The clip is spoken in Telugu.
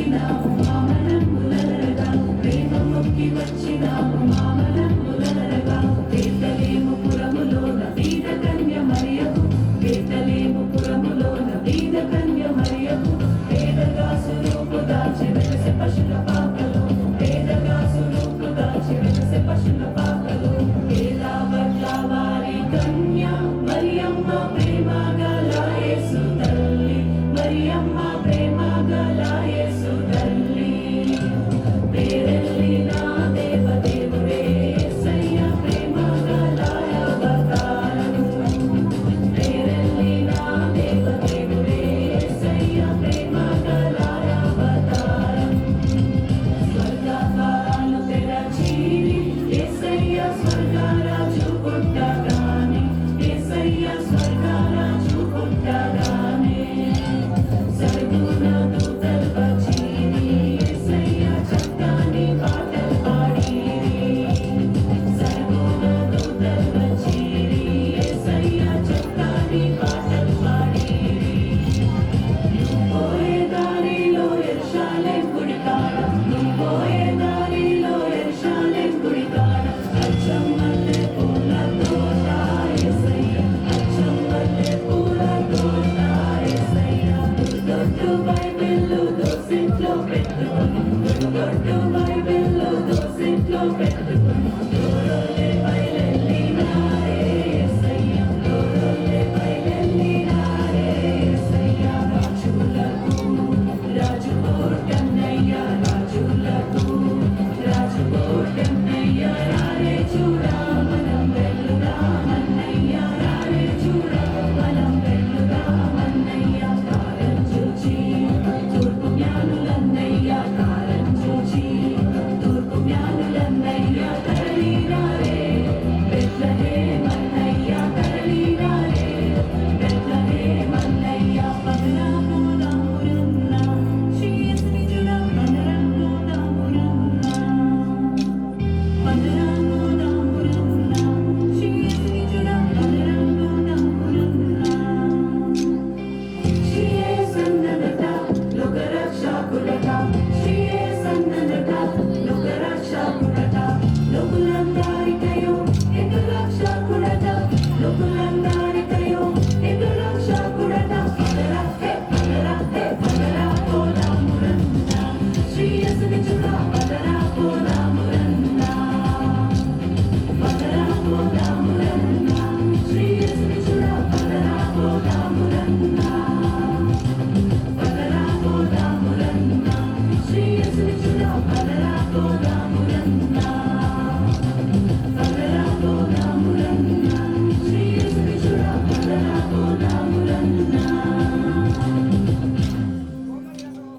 వచ్చినావు మౌన రంగుల ప్రేమ మొక్కి వచ్చినావు